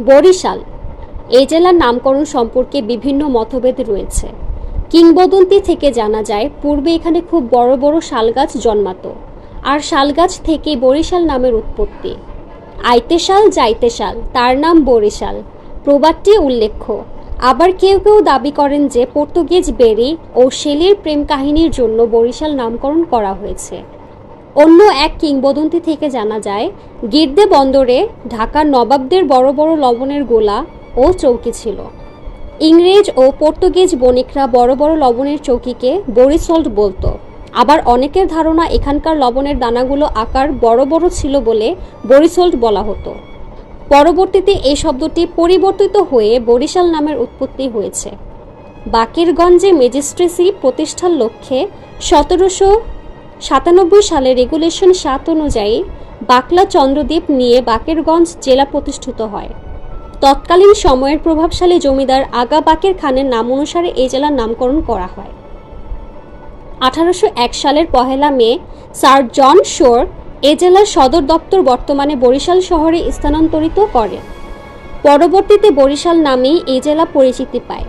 বরিশাল। এই জেলার নামকরণ সম্পর্কে বিভিন্ন মতভেদ রয়েছে। কিংবদন্তি থেকে জানা যায়, পূর্বে এখানে খুব বড় বড় শালগাছ জন্মাতো। আর শালগাছ থেকে বরিশাল নামের উৎপত্তি। আইতেশাল যাইতেশাল, তার নাম বরিশাল। প্রবাদটি উল্লেখ্য। আবার কেউ কেউ দাবি করেন যে, পর্তুগিজ বেরি ও শেলির প্রেম কাহিনীর জন্য বরিশাল নামকরণ করা হয়েছে। অন্য এক কিংবদন্তি থেকে জানা যায়, গির্দে বন্দরে ঢাকার নবাবদের বড় বড় লবণের গোলা ও চৌকি ছিল। ইংরেজ ও পর্তুগিজ বণিকরা বড় বড় লবণের চৌকিকে বরিসল্ট বলতো। আবার অনেকের ধারণা এখানকার লবণের দানাগুলো আকার বড় বড় ছিল বলে বরিসল্ট বলা হতো। পরবর্তীতে এই শব্দটি পরিবর্তিত হয়ে বরিশাল নামের উৎপত্তি হয়েছে। বাকেরগঞ্জে ম্যাজিস্ট্রেসি প্রতিষ্ঠার লক্ষ্যে সতেরোশো সাতানব্বই সালে রেগুলেশন সাত অনুযায়ী বাকলা চন্দ্রদ্বীপ নিয়ে বাকেরগঞ্জ জেলা প্রতিষ্ঠিত হয়। তৎকালীন সময়ের প্রভাবশালী জমিদার আগা বাকের খানের নাম অনুসারে এই জেলার নামকরণ করা হয়। আঠারোশো এক সালের পহেলা মে, স্যার জন শোর এ জেলার সদর দপ্তর বর্তমানে বরিশাল শহরে স্থানান্তরিত করেন পরবর্তীতে বরিশাল নামেই এই জেলা পরিচিতি পায়।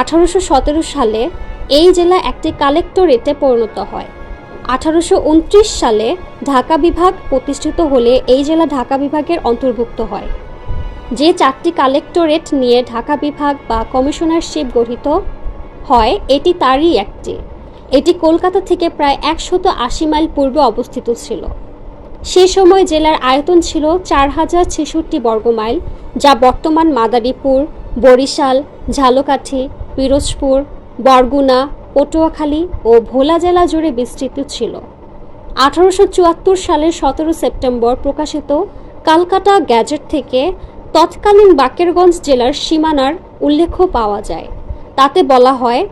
আঠারোশো সতেরো সালে এই জেলা একটি কালেক্টরেটে পরিণত হয়। আঠারোশো উনত্রিশ সালে ঢাকা বিভাগ প্রতিষ্ঠিত হলে এই জেলা ঢাকা বিভাগের অন্তর্ভুক্ত হয়। যে চারটি কালেক্টরেট নিয়ে ঢাকা বিভাগ বা কমিশনারশিপ গঠিত হয়, এটি তারই একটি। এটি কলকাতা থেকে প্রায় একশত আশি মাইল পূর্বে অবস্থিত ছিল। সে সময় জেলার আয়তন ছিল চার হাজার ছেষট্টি বর্গমাইল যা বর্তমান মাদারীপুর, বরিশাল, ঝালকাঠি, পিরোজপুর, বরগুনা পটুয়াখালী ও ভোলা জেলা জুড়ে বিস্তৃত ছিল। আঠারোশো চুয়াত্তর সালের সতেরো সেপ্টেম্বর প্রকাশিত কালকাটা গ্যাজেট থেকে তৎকালীন বাকেরগঞ্জ জেলার সীমানার উল্লেখ পাওয়া যায়। তাতে বলা হয়,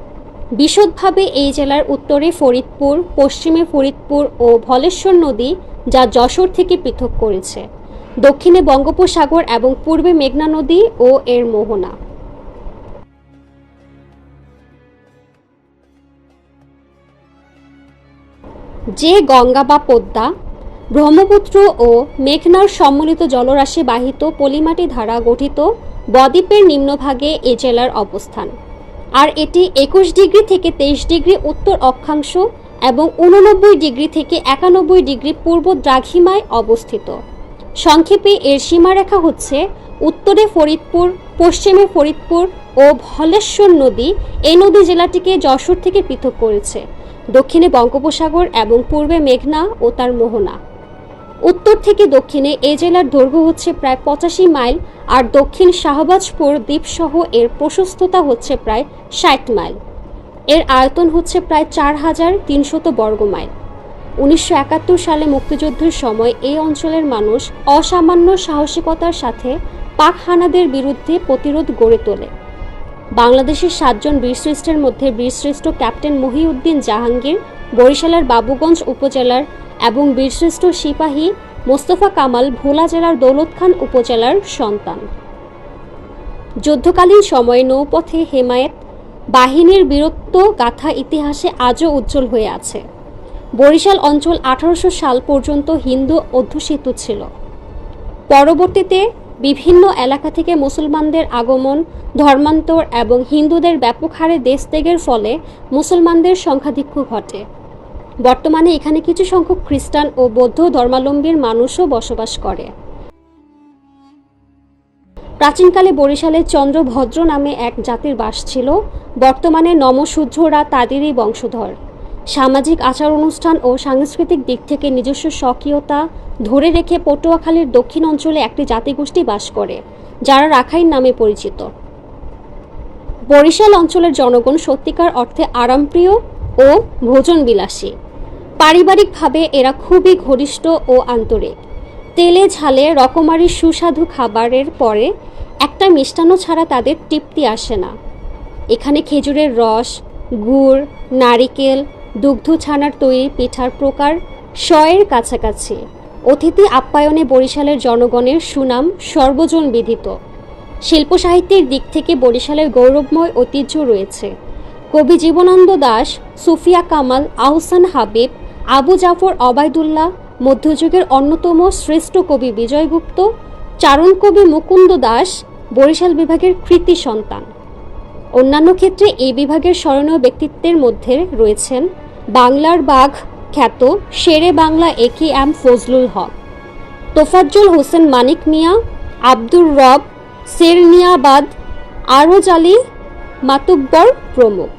বিশদভাবে এই জেলার উত্তরে ফরিদপুর, পশ্চিমে ফরিদপুর ও ভলেশ্বর নদী যা যশোর থেকে পৃথক করেছে। দক্ষিণে বঙ্গোপসাগর এবং পূর্বে মেঘনা নদী ও এর মোহনা। যে গঙ্গা বা পদ্মা ব্রহ্মপুত্র ও মেঘনার সম্মিলিত জলরাশি বাহিত পলিমাটি ধারা গঠিত বদ্বীপের নিম্নভাগে এ জেলার অবস্থান। আর এটি একুশ ডিগ্রি থেকে তেইশ ডিগ্রি উত্তর অক্ষাংশ এবং উননব্বই ডিগ্রি থেকে একানব্বই ডিগ্রি পূর্ব দ্রাঘিমায় অবস্থিত। সংক্ষেপে এর সীমারেখা হচ্ছে উত্তরে ফরিদপুর, পশ্চিমে ফরিদপুর ও ভলেশ্বর নদী। এই নদী জেলাটিকে যশোর থেকে পৃথক করেছে। দক্ষিণে বঙ্গোপসাগর এবং পূর্বে মেঘনা ও তার মোহনা। উত্তর থেকে দক্ষিণে এই জেলার দৈর্ঘ্য হচ্ছে প্রায় পঁচাশি মাইল আর দক্ষিণ শাহবাজপুর দ্বীপসহ এর প্রশস্ততা হচ্ছে প্রায় ষাট মাইল। এর আয়তন হচ্ছে প্রায় চার হাজার তিনশত বর্গ মাইল। উনিশশো একাত্তর সালে মুক্তিযুদ্ধের সময় এই অঞ্চলের মানুষ অসামান্য সাহসিকতার সাথে পাক হানাদের বিরুদ্ধে প্রতিরোধ গড়ে তোলে। বাংলাদেশের সাতজন বীরশ্রেষ্ঠের মধ্যে বীরশ্রেষ্ঠ ক্যাপ্টেন মহিউদ্দিন জাহাঙ্গীর, বরিশালের বাবুগঞ্জ উপজেলার এবং বীরশ্রেষ্ঠ সিপাহী মোস্তফা কামাল ভোলা জেলার দৌলত খান উপজেলার সন্তান। যুদ্ধকালীন সময়ে নৌপথে হেমায়েত, বাহিনীর বীরত্ব গাথা ইতিহাসে আজও উজ্জ্বল হয়ে আছে। বরিশাল অঞ্চল আঠারোশো সাল পর্যন্ত হিন্দু অধ্যুষিত ছিল। পরবর্তীতে বিভিন্ন এলাকা থেকে মুসলমানদের আগমন, ধর্মান্তর এবং হিন্দুদের ব্যাপক হারে দেশ ত্যাগের ফলে মুসলমানদের সংখ্যাধিক্য ঘটে। বর্তমানে এখানে কিছু সংখ্যক খ্রিস্টান ও বৌদ্ধ ধর্মাবলম্বীর মানুষও বসবাস করে। প্রাচীনকালে বরিশালে চন্দ্রভদ্র নামে এক জাতির বাস ছিল। বর্তমানে নমশূদ্ররা তাদেরই বংশধর। সামাজিক আচার অনুষ্ঠান ও সাংস্কৃতিক দিক থেকে নিজস্ব স্বকীয়তা ধরে রেখে পটুয়াখালীর দক্ষিণ অঞ্চলে একটি জাতিগোষ্ঠী বাস করে, যারা রাখাইন নামে পরিচিত। বরিশাল অঞ্চলের জনগণ সত্যিকার অর্থে আরামপ্রিয় ও ভোজন বিলাসী পারিবারিকভাবে এরা খুবই ঘনিষ্ঠ ও আন্তরিক। তেলে ঝালে রকমারি সুস্বাদু খাবারের পরে একটা মিষ্টান্ন ছাড়া তাদের তৃপ্তি আসে না। এখানে খেজুরের রস, গুড়, নারিকেল দুগ্ধ ছানার তৈরি পিঠার প্রকার শয়ের কাছাকাছি। অতিথি আপ্যায়নে বরিশালের জনগণের সুনাম সর্বজন বিদিত শিল্প সাহিত্যের দিক থেকে বরিশালের গৌরবময় ঐতিহ্য রয়েছে। কবি জীবনানন্দ দাস, সুফিয়া কামাল, আহসান হাবিব, আবু জাফর অবায়দুল্লাহ মধ্যযুগের অন্যতম শ্রেষ্ঠ কবি বিজয়গুপ্ত, চারণ কবি মুকুন্দ দাস, বরিশাল বিভাগের কৃতি সন্তান। অন্যান্য ক্ষেত্রে এই বিভাগের স্মরণীয় ব্যক্তিত্বের মধ্যে রয়েছেন বাংলার বাঘ খ্যাত Shere Bangla A K M Fazlul Haque. Tofazzal Hossain Manik Mia, Abdur Rab Serniabat আরজ আলী, মাতুব্বর প্রমুখ।